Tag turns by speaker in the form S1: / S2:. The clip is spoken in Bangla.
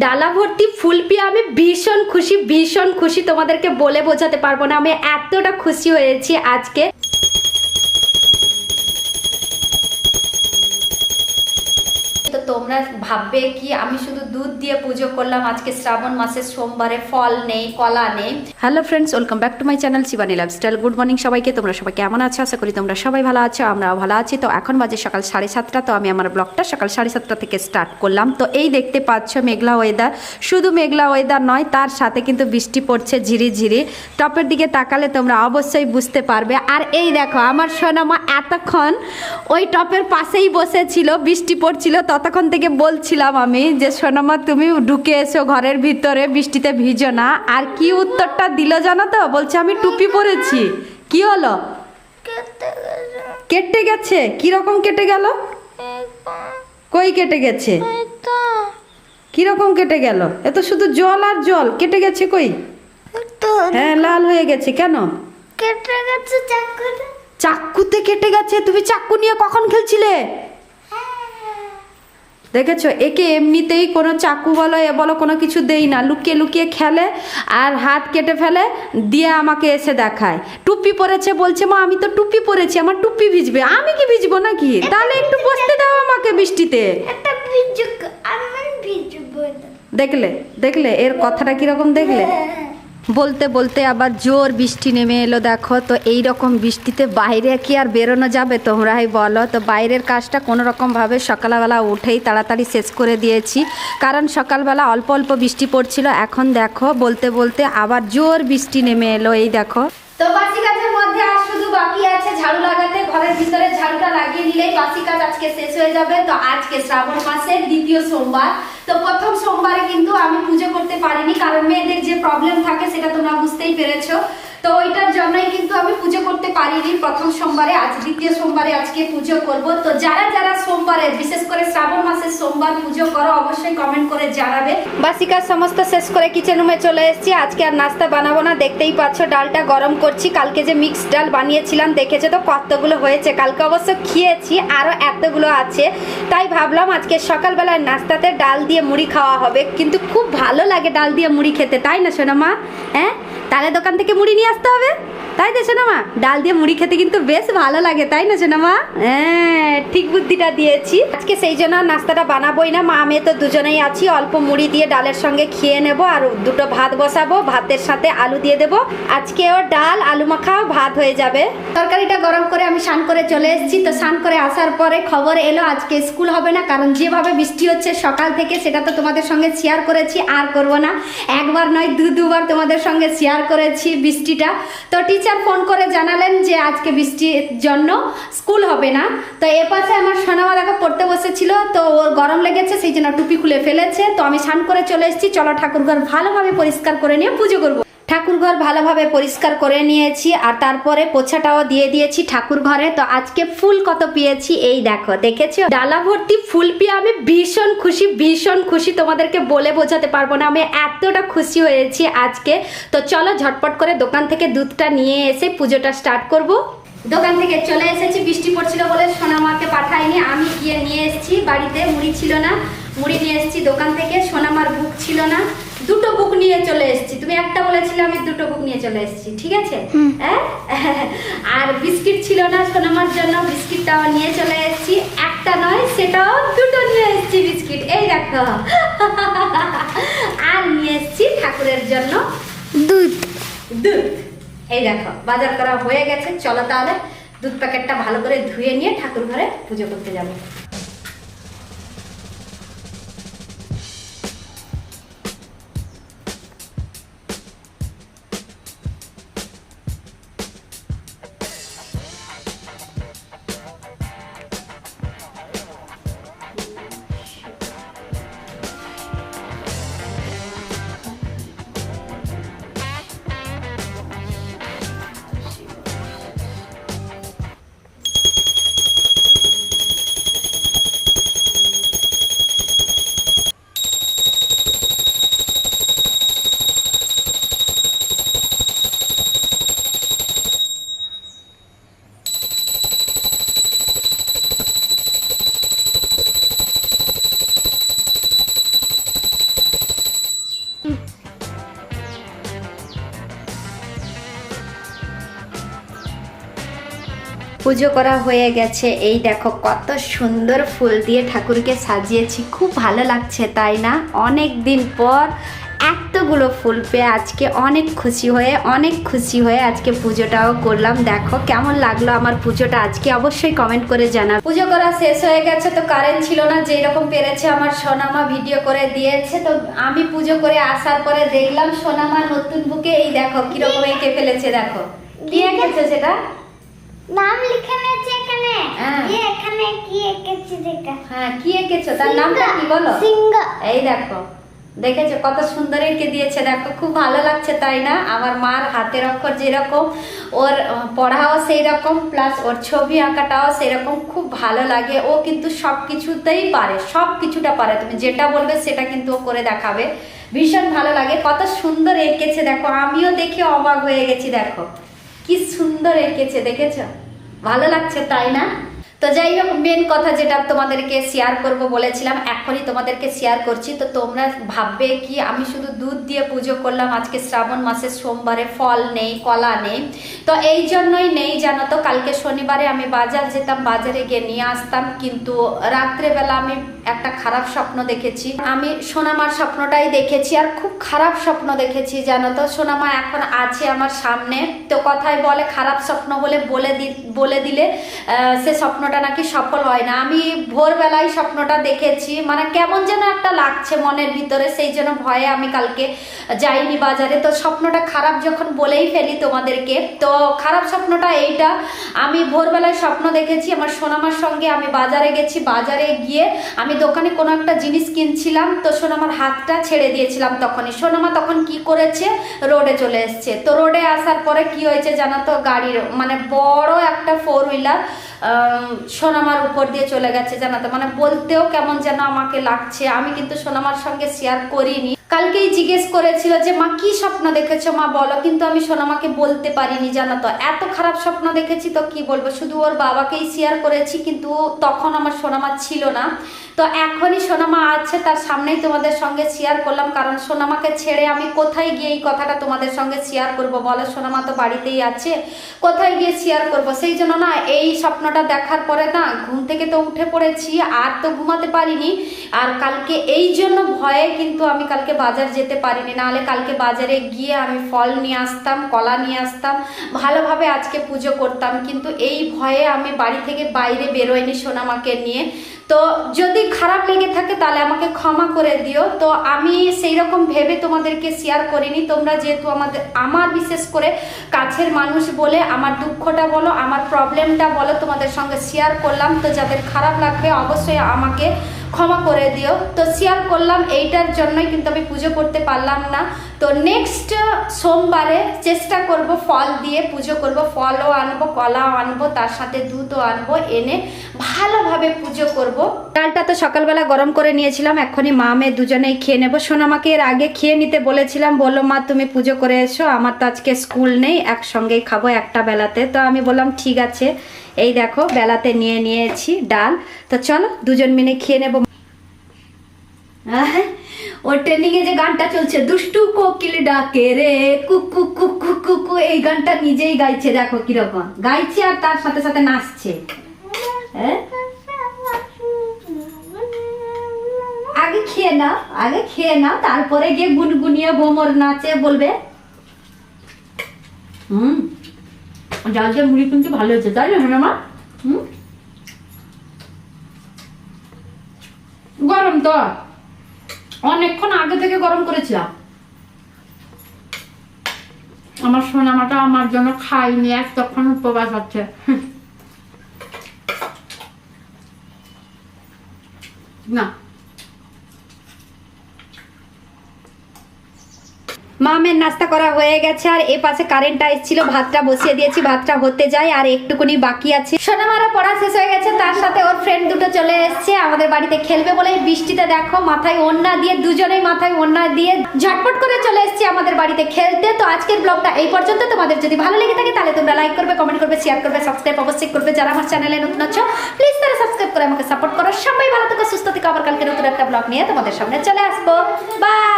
S1: ডালা ভর্তি ফুল পেয়ে আমি ভীষণ খুশি ভীষণ খুশি। তোমাদেরকে বলে বোঝাতে পারব না, আমি এতটা খুশি হয়েছি আজকে। তোমরা ভাববে কি আমি শুধু দুধ দিয়ে পুজো করলাম, আজকে শ্রাবণ মাসের সোমবারে ফল নেই, কলা নেই। Hello friends welcome back to my channel Shivani lifestyle good morning সবাইকে, তোমরা সবাই কেমন আছো? আশা করি তোমরা সবাই ভালো আছো, আমরাও ভালো আছি। তো এখন বাজে সকাল সাড়ে সাতটা, তো আমি আমার ব্লগটা সকাল সাড়ে সাতটা থেকে স্টার্ট করলাম। তো এই দেখতে পাচ্ছ মেঘলা ওয়েদার শুধু মেঘলা ওয়েদার নয়, তার সাথে কিন্তু বৃষ্টি পড়ছে ঝিরি ঝিরি টপের দিকে তাকালে তোমরা অবশ্যই বুঝতে পারবে। আর এই দেখো, আমার সোনামা এতক্ষণ ওই টপের পাশেই বসেছিল, বৃষ্টি পড়ছিল, ততক্ষণ থেকে বলছিলাম আমি যে সোনামা তুমি ঢুকে এসো ঘরের ভিতরে বৃষ্টিতে ভিজো না। আর কি উত্তরটা দিল জানো তো? বলছে আমি টুপি পরেছি। কি হলো? কেটে গেছে। কি রকম কেটে গেল? কই কেটে গেছে? কি রকম কেটে গেল? এ তো শুধু জল আর জল। কেটে গেছে কই? হ্যাঁ লাল হয়ে গেছে। কেন?
S2: কেটে গেছে
S1: চাক্কুতে কেটে গেছে? তুমি চাক্কু নিয়ে কখন খেলছিলে? দেখেছ? একে এমনিতেই কোনো চাকু বলো এ বলো কোনো কিছু দেই না। লুকিয়ে লুকিয়ে খেলে আর হাত কেটে ফেলে দিয়ে আমাকে এসে দেখায়। টুপি পরেছে বলছে মা আমি তো টুপি পরেছি আমার টুপি ভিজবে। আমি কি ভিজবো নাকি? তাহলে একটু বসতে দাও আমাকে বৃষ্টিতে। দেখলে দেখলে এর কথাটা কীরকম দেখলে? বলতে বলতে আবার জোর বৃষ্টি নেমে এলো, দেখো। তো এই রকম বৃষ্টিতে বাইরে কি আর বেরোনো যাবে তোমরাই বলো। তো বাইরের কাজটা কোনো রকমভাবে সকালবেলা উঠেই তাড়াতাড়ি শেষ করে দিয়েছি। কারণ সকালবেলা অল্প অল্প বৃষ্টি পড়ছিল, এখন দেখো, বলতে বলতে আবার জোর বৃষ্টি নেমে এলো, এই দেখো। তো বাসি কাজের মধ্যে আর শুধু বাকি আছে ঝাড়ু দিলেই বাসি কাজ আজকে শেষ হয়ে যাবে, তো আজকে শ্রাবণ মাসের দ্বিতীয় সোমবার। তো প্রথম সোমবারে কিন্তু আমি পুজো করতে পারিনি, কারণ মেয়েদের যে প্রবলেম থাকে সেটা তোমরা বুঝতেই পেরেছ। তো ওইটার জন্যই কিন্তু আমি পুজো করতে পারিনি। প্রথম সোমবারে, আজ দ্বিতীয় সোমবারে আজকে পুজো করব। তো যারা যারা সোমবারে, বিশেষ করে শ্রাবণ মাসের সোমবার পুজো করো, অবশ্যই কমেন্ট করে জানাবে। বাসি কাজ সমস্ত শেষ করে কিচেন রুমে চলে এসেছি। আজকে আর নাস্তা বানাবো না। দেখতেই পাচ্ছ, ডালটা গরম করছি। কালকে যে মিক্স ডাল বানিয়েছিলাম, দেখেছ তো কতগুলো হয়েছে? কালকে অবশ্য খেয়েছি আরও এতগুলো আছে। তাই ভাবলাম আজকে সকালবেলার নাস্তাতে ডাল দিয়ে মুড়ি খাওয়া হবে। কিন্তু খুব ভালো লাগে ডাল দিয়ে মুড়ি খেতে, তাই না সোনা মা হ্যাঁ? তাহলে দোকান থেকে মুড়ি নিয়ে আসতে হবে? তাই তো সোনা মা ডাল দিয়ে মুড়ি খেতে কিন্তু বেশ ভালো লাগে, তাই না সোনা মা হ্যাঁ ঠিক বুদ্ধিটা দিয়েছি। আজকে সেই জন্য নাস্তাটা বানাবোই না। মা, আমি তো দুজনেই আছি, অল্প মুড়ি দিয়ে ডালের সঙ্গে খেয়ে নেব আর দুটো ভাত বসাবো, ভাতের সাথে আলু দিয়ে দেবো। আজকেও ডাল, আলু মাখা, ভাত হয়ে যাবে। তরকারিটা গরম করে আমি স্নান করে চলে এসেছি। তো স্নান করে আসার পরে খবর এলো, আজকে স্কুল হবে না, কারণ যেভাবে বৃষ্টি হচ্ছে সকাল থেকে সেটা তো তোমাদের সঙ্গে শেয়ার করেছি, আর করব না। একবার নয় দু দুবার তোমাদের সঙ্গে শেয়ার করেছি বৃষ্টিটা। তো টিচার ফোন করে জানালেন যে আজকে বৃষ্টির জন্য স্কুল হবে না। তো এ পাশে আমার সোনামা দেখা পড়তে বসেছিল, তো ওর গরম লেগেছে, সেই জন্য টুপি খুলে ফেলেছে। তো আমি স্নান করে চলে এসেছি, চলো ঠাকুরঘর ভালোভাবে পরিষ্কার করে নিয়ে পুজো করব। ঠাকুরঘর ভালোভাবে পরিষ্কার করে নিয়েছি আর তারপরে পোছাটাও দিয়ে দিয়েছি ঠাকুর ঘরে তো আজকে ফুল কত পেয়েছি এই দেখো, দেখেছ? ডালা ভর্তি ফুল পেয়ে আমি ভীষণ খুশি ভীষণ খুশি। তোমাদেরকে বলে বোঝাতে পারব না, আমি এতটা খুশি হয়েছি আজকে। তো চলো ঝটপট করে দোকান থেকে দুধটা নিয়ে এসে পুজোটা স্টার্ট করব। দোকান থেকে চলে এসেছি, বৃষ্টি পড়ছিল বলে সোনামাকে পাঠাইনি। আমি গিয়ে নিয়ে এসেছি, বাড়িতে মুড়ি ছিল না। মুড়ি নিয়ে এসেছি দোকান থেকে, সোনামার বুক ছিল না। দুটো বুক নিয়ে চলে এসেছি। তুমি একটা বলেছিলে আমি দুটো বুক নিয়ে চলে এসেছি ঠিক আছে? হ্যাঁ? আর বিস্কিট ছিল না সোনামার জন্য বিস্কিটটাও নিয়ে চলে এসেছি। একটা নয় সেটাও দুটো নিয়ে এসেছি বিস্কিট। এই দেখো। আর নিয়ে এসেছি ঠাকুরের জন্য
S2: দুধ।
S1: দুধ। এই দেখো বাজার করা হয়ে গেছে। চলো তাহলে দুধ প্যাকেটটা ভালো করে ধুয়ে নিয়ে ঠাকুর ঘরে পুজো করতে যাব। পুজো করা হয়ে গেছে। এই দেখো, কত সুন্দর ফুল দিয়ে ঠাকুরকে সাজিয়েছি। খুব ভালো লাগছে, তাই না? অনেক দিন পর এতগুলো ফুল পেয়ে আজকে অনেক খুশি হয়ে, অনেক খুশি হয়ে আজকে পুজোটাও করলাম। দেখো, কেমন লাগল আমার পুজোটা আজকে অবশ্যই কমেন্ট করে জানা পুজো করা শেষ হয়ে গেছে, তো কারেন্ট ছিল না যেই রকম পেরেছে আমার সোনামা ভিডিও করে দিয়েছে। তো আমি পুজো করে আসার পরে দেখলাম সোনামা নতুন বুকে, এই দেখো, কীরকম এঁকে ফেলেছে, দেখো। কি এঁকেছে সেটা?
S2: নাম লিখে নিয়েছে এখানে
S1: হ্যাঁ।
S2: যে এখানে কি এঁকেছি দেখা
S1: হ্যাঁ কি এঁকেছো? তার নামটা কি বলো?
S2: সিংহ।
S1: এই দেখো দেখেছ? কত সুন্দর এঁকে দিয়েছে। দেখো খুব ভালো লাগছে তাই না? আমার মার হাতের অক্ষর যেরকম ওর পড়াও সেই রকম প্লাস ওর ছবি আঁকাটাও সেরকম খুব ভালো লাগে। ও কিন্তু সব কিছুতেই পারে সব কিছুটা পারে। তুমি যেটা বলবে সেটা কিন্তু ও করে দেখাবে। ভীষণ ভালো লাগে। কত সুন্দর এঁকেছে দেখো। আমিও দেখে অবাক হয়ে গেছি দেখো। কি সুন্দর এঁকেছে দেখেছ? ভালো লাগছে তাই না? তো যাই হোক মেন কথা যেটা তোমাদেরকে শেয়ার করব বলেছিলাম, এখনই তোমাদেরকে শেয়ার করছি। তো তোমরা ভাববে কি, আমি শুধু দুধ দিয়ে পুজো করলাম, আজকে শ্রাবণ মাসের সোমবারে ফল নেই, কলা নেই। তো এই জন্যই নেই, জানো তো, কালকে শনিবারে আমি বাজার যেতাম, বাজারে গিয়ে নিয়ে আসতাম, কিন্তু রাত্রেবেলা আমি একটা খারাপ স্বপ্ন দেখেছি। আমি সোনামার স্বপ্নটাই দেখেছি আর খুব খারাপ স্বপ্ন দেখেছি, জানো তো। সোনামা এখন আছে আমার সামনে। তো কথায় বলে খারাপ স্বপ্ন বলে বলে দি, বলে দিলে সে স্বপ্নটা নাকি সফল হয় না। আমি ভোরবেলায় স্বপ্নটা দেখেছি। মানে কেমন যেন একটা লাগছে মনের ভিতরে, সেই জন্য ভয়ে আমি কালকে যাইনি বাজারে। তো স্বপ্নটা খারাপ যখন বলেই ফেলি তোমাদেরকে, তো খারাপ স্বপ্নটা এইটা। আমি ভোরবেলায় স্বপ্ন দেখেছি, আমার সোনামার সঙ্গে আমি বাজারে গেছি। বাজারে গিয়ে আমি দোকানে কোনো একটা জিনিস কিনছিলাম, তো সোনামার হাতটা ছেড়ে দিয়েছিলাম তখনই। সোনামা তখন কি করেছে? রোডে চলে এসছে। তো রোডে আসার পরে কি হয়েছে জানো তো গাড়ির মানে বড় একটা ফোর হুইলার সোনামার উপর দিয়ে চলে গেছে জানো তো মানে বলতেও কেমন যেন আমাকে লাগছে। আমি কিন্তু সোনামার সঙ্গে শেয়ার করিনি। কালকেই জিজ্ঞেস করেছিল যে, মা, কি স্বপ্ন দেখেছ মা, বলো? কিন্তু আমি সোনামাকে বলতে পারিনি জানো তো এত খারাপ স্বপ্ন দেখেছি তো কি বলব? শুধু ওর বাবাকেই শেয়ার করেছি, কিন্তু তখন আমার সোনামা ছিল না। তো এখনই সোনামা আছে, তার সামনেই তোমাদের সঙ্গে শেয়ার করলাম। কারণ সোনামাকে ছেড়ে আমি কোথায় গিয়ে এই কথাটা তোমাদের সঙ্গে শেয়ার করব? বলো, সোনামা তো বাড়িতেই আছে। কোথায় গিয়ে শেয়ার করব? সেই জন্য না, এই স্বপ্নটা দেখার পরে না, ঘুম থেকে তো উঠে পড়েছি, আর তো ঘুমাতে পারিনি। আর কালকে এই জন্য ভয়ে কিন্তু আমি কালকে বাজার যেতে পারিনি। নাহলে কালকে বাজারে গিয়ে আমি ফল নিয়ে আসতাম, কলা নিয়ে আসতাম, ভালোভাবে আজকে পুজো করতাম। কিন্তু এই ভয়ে আমি বাড়ি থেকে বাইরে বেরোয়নি সোনামাকে নিয়ে। তো যদি খারাপ লেগে থাকে তাহলে আমাকে ক্ষমা করে দিও। তো আমি সেই রকম ভেবে তোমাদেরকে শেয়ার করিনি। তোমরা যেহেতু আমাদের, আমার বিশেষ করে কাছের মানুষ বলে, আমার দুঃখটা বলো, আমার প্রবলেমটা বলো, তোমাদের সঙ্গে শেয়ার করলাম। তো যাদের খারাপ লাগবে অবশ্যই আমাকে ক্ষমা করে দিও। তো শেয়ার করলাম, এইটার জন্যই কিন্তু আমি পুজো করতে পারলাম না। তো নেক্সট সোমবারে চেষ্টা করব ফল দিয়ে পুজো করব। ফলও আনব, কলাও আনব, তার সাথে দুধও আনব, এনে ভালোভাবে পুজো করব। ডালটা তো সকালবেলা গরম করে নিয়েছিলাম এখনই মা মেয়ে দুজনেই খেয়ে নেব। সোনামাকে এর আগে খেয়ে নিতে বলেছিলাম, বলল, মা, তুমি পুজো করে এসো, আমার তো আজকে স্কুল নেই, একসঙ্গেই খাব একটা বেলাতে। তো আমি বললাম, ঠিক আছে। এই দেখো, বেলাতে নিয়ে নিয়েছি ডাল। তো চলো, দুজন মিলে খেয়ে নেব। ওর ট্রেনিং এ যে গানটা চলছে, দুষ্টু কোকিল ডাকে রে কুকু কুকু কুকু এই গানটা নিজেই গাইছে, দেখো কীরকম। গাইছে আর তার সাথে সাথে নাচছে। হ্যাঁ? আগে খেয়ে নাও, আগে খেয়ে নাও, তারপরে গিয়ে গুনগুনিয়ে ভোমর নাচে বলবে। হুম। ডাল দিয়ে মুড়ি কিন্তু ভালো হয়েছে, তাই না মা গরম তো। অনেকক্ষণ আগে থেকে গরম করেছিলাম। আমার সোনামাটা আমার জন্য খাইনি তখন উপবাস হচ্ছে। না। মামের নাস্তা করা হয়ে গেছে, আর এ পাশে কারেন্টটা এসেছিল, ভাতটা বসিয়ে দিয়েছি, ভাতটা হতে যায়, আর একটুকুনি বাকি আছে। সোনামারা পড়া শেষ হয়ে গেছে, তার সাথে ওর ফ্রেন্ড দুটো চলে এসেছে, আমাদের বাড়িতে খেলবে বলে বৃষ্টিতে দেখো, মাথায় ওন্না দিয়ে, দুজনেই মাথায় ওন্না দিয়ে ঝটপট করে চলে এসেছে আমাদের বাড়িতে খেলতে। তো আজকের ব্লগটা এই পর্যন্ত, তোমাদের যদি ভালো লেগে থাকে তাহলে তোমরা লাইক করবে কমেন্ট করবে শেয়ার করবে সাবস্ক্রাইব অবশ্যই করবে। যারা আমার চ্যানেলে নতুন আছো প্লিজ তারা সাবস্ক্রাইব করে আমাকে সাপোর্ট করো। সবাই ভালো থেকো, সুস্থ থেকো। আবার কালকে নতুন একটা ব্লগ নিয়ে তোমাদের সামনে চলে আসব। বাই